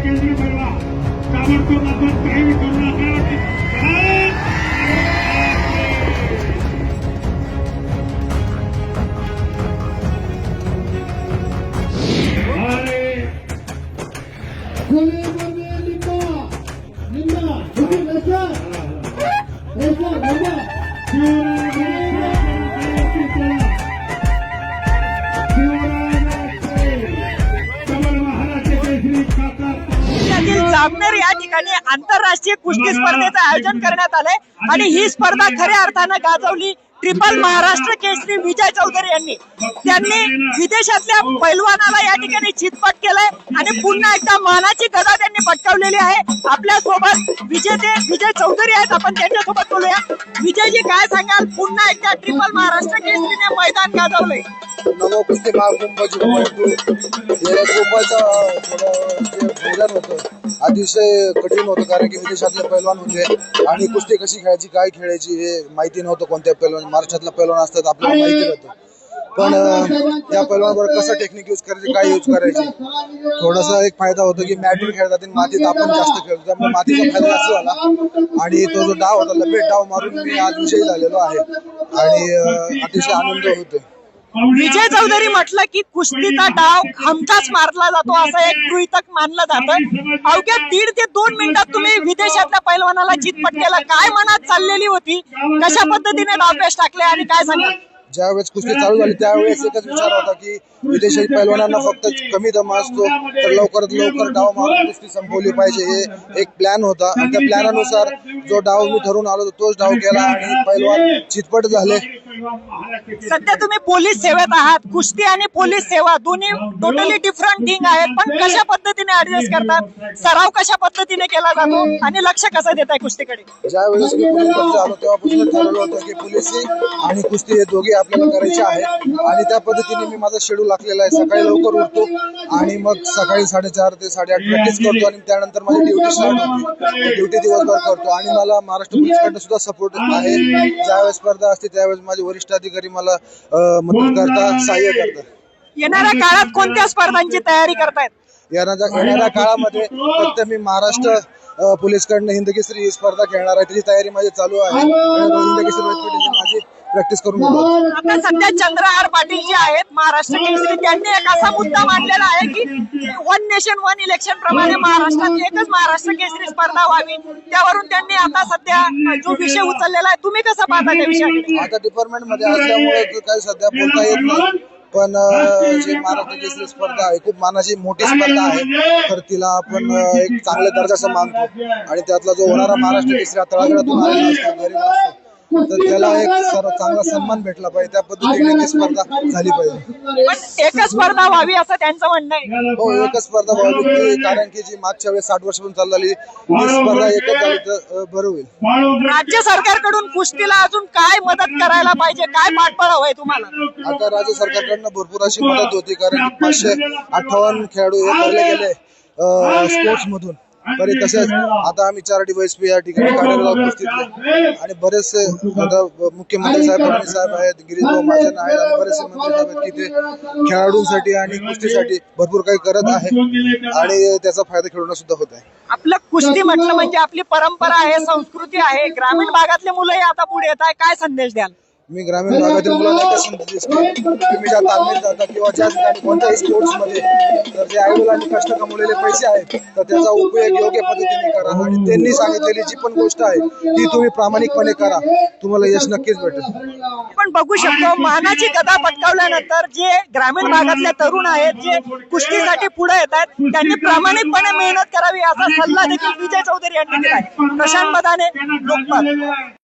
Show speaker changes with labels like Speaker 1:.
Speaker 1: केंद्रीय बनवा ताबडतोब आपण काही करू नका अरे
Speaker 2: जामनेर या ठिकाणी आंतरराष्ट्रीय कुस्ती स्पर्धेचं आयोजन करण्यात आलंय. आणि ही स्पर्धा खऱ्या अर्थानं गाजवली ट्रिपल महाराष्ट्र केसरी विजय चौधरी यांनी. त्यांनी विदेशातल्या पैलवानाला या ठिकाणी चितपट केलंय आणि पुन्हा एकदा मानाची गदा त्यांनी पटकावलेली आहे. आपल्यासोबत विजेते विजय चौधरी आहेत. आपण त्यांच्यासोबत बोलूया. विजयजी काय सांगाल? पुन्हा एकदा ट्रिपल महाराष्ट्र केसरीने मैदान गाजवलंय.
Speaker 3: नवो कुस्ती महाकुंभ खूपच होतं अतिशय कठीण होतं कारण की विदेशातले पैलवान होते. आणि कुस्ती कशी खेळायची काय खेळायची हे माहिती नव्हतं कोणत्या पैलवान महाराष्ट्रातला पैलवान असतात आपल्याला माहिती नव्हतं. पण त्या पैलवानवर कसं टेक्निक यूज करायची काय यूज करायची? थोडासा एक फायदा होतो की मॅटवर खेळतात आणि मातीत आपण जास्त खेळतो त्यामुळे मातीचा फायदा जास्त झाला. आणि तो जो डाव होता लपेट डाव मारून मी आज विजयी झालेलो आहे. आणि अतिशय आनंद होतो
Speaker 2: विजय चौधरी म्हटलं की कुस्तीचा डाव हमखास मारला जातो असं एक गृहितक मानलं जातं. अवघ्या दीड ते दोन मिनिटात तुम्ही विदेशातल्या पैलवानाला चितपट केला काय मनात चाललेली होती? कशा पद्धतीने डावपेच टाकले आणि काय सांगाल?
Speaker 3: ज्यावेळेस कुस्ती चालू झाली त्यावेळेस एकच विचार होता की विदेशी पैलवानांना फक्त कमी दम असतो तर लवकरात लवकर डाव मारून कुस्ती संपवली पाहिजे हे एक प्लॅन होता. आणि त्या प्लॅनानुसार जो डाव मी ठरवून आलो होतो तोच डाव केला आणि पैलवान चितपट झाले.
Speaker 2: सध्या तुम्ही पोलीस सेवेत आहात. कुस्ती आणि पोलीस सेवा दोन्ही टोटली डिफरंट थिंग आहेत. पण कशा पद्धतीने ऍडजस्ट करतात? सराव कशा पद्धतीने केला जातो? आणि लक्ष कसं देत आहे कुस्तीकडे?
Speaker 3: ज्या वेळेस मी पोलीस आलो तेव्हापासून ठरवलं होतं की पोलिसी आणि कुस्ती हे दोघे आपल्याला करायचे आहे आणि त्या पद्धतीने मी माझा शेड्यूल आखलेला आहे. सकाळी लवकर उठतो आणि मग सकाळी साडेचार ते साडेआठ प्रॅक्टिस करतो आणि त्यानंतर माझी ड्युटी स्टार्ट ड्युटी दिवसभर करतो. आणि मला महाराष्ट्र पोलीसकडनं सुद्धा सपोर्ट आहे. ज्यावेळेस स्पर्धा असते त्यावेळेस माझे वरिष्ठ अधिकारी मला मदत करतात सहाय्य करतात
Speaker 2: येणाऱ्या काळात कोणत्या स्पर्धांची तयारी करतायत?
Speaker 3: येणाऱ्या येणाऱ्या काळामध्ये फक्त मी महाराष्ट्र अ, पोलीसकडनं हिंदकेसरी ही स्पर्धा खेळणार आहे त्याची तयारी माझी चालू आहे. हिंदकेसरी व्यासपीठाची माझी प्रॅक्टिस करून घेतो
Speaker 2: आता सध्या चंद्रहार पाटील जे आहेत महाराष्ट्र केसरी त्यांनी एक असा मुद्दा मांडलेला आहे की वन नेशन वन इलेक्शन प्रमाणे महाराष्ट्रात एकच महाराष्ट्र केसरी स्पर्धा व्हावी. त्यावरून त्यांनी आता सध्या जो विषय उचललेला आहे तुम्ही कसं पाहता त्या विषयाकडे?
Speaker 3: आता डिपार्टमेंटमध्ये असल्यामुळे ते काही सध्या बोलता येत नाही. पण अ, जी महाराष्ट्र केसरी स्पर्धा आहे खूप मानाची मोठी स्पर्धा आहे. तर तिला आपण अ, एक चांगल्या दर्जाचं मानतो. आणि त्यातला जो होणारा महाराष्ट्र केसरी हा तळागाळातून आलेला असतो गरीब असतो. तर त्याला एक सर्व चांगला सन्मान भेटला पाहिजे. त्या पद्धतीने ती स्पर्धा झाली पाहिजे.
Speaker 2: पण एकच स्पर्धा व्हावी असं त्यांचं म्हणणं आहे.
Speaker 3: हो एकच स्पर्धा व्हावी ती कारण की जी मागच्या वेळेस साठ वर्षापासून चाललेली ती स्पर्धा एकच झाली तर अ, बरं होईल.
Speaker 2: राज्य सरकारकडून कुस्तीला अजून काय मदत करायला पाहिजे? काय पाठबळ हवंय तुम्हाला?
Speaker 3: आता राज्य सरकारकडनं भरपूर अशी मदत होती कारण की पाचशे अठ्ठावन्न खेळाडू हे भरले गेले स्पोर्ट्स मधून तरी तसेच आता आम्ही चार डीवायसपी या ठिकाणी काढलेलो आहोत कुस्तीतले आणि बरेचसे आता मुख्यमंत्री साहेब फडणवीस साहेब आहेत गिरीश भाऊ महाजन आहेत आणि बरेचसे मंत्री साहेब आहेत की ते खेळाडूंसाठी आणि कुस्तीसाठी भरपूर काही करत आहे. आणि त्याचा फायदा खेळून सुद्धा होत आहे.
Speaker 2: आपलं कुस्ती म्हटलं म्हणजे आपली परंपरा आहे संस्कृती आहे ग्रामीण भागातले मुलंही आता पुढे येत आहे. काय संदेश द्याल?
Speaker 3: मी ग्रामीण भागातील मुलांना संदेश देतो की? तुम्ही ज्या तालमीत जाता किंवा ज्या ठिकाणी कोणत्याही स्पोर्ट्समध्ये तर जे आई मुलांनी कष्ट कमवलेले पैसे आहेत तर त्याचा उपयोग योग्य पद्धतीने करा. आणि त्यांनी सांगितलेली जी पण गोष्ट आहे ती तुम्ही प्रामाणिकपणे करा. तुम्हाला यश नक्कीच भेटेल.
Speaker 2: आपण बघू शकतो मानाची गदा पटकावल्यानंतर जे ग्रामीण भागातले तरुण आहेत जे कुस्तीसाठी पुढे येत आहेत त्यांनी प्रामाणिकपणे मेहनत करावी असा सल्ला देखील विजय चौधरी यांनी दिलाय. प्रशांत मदाने लोकमत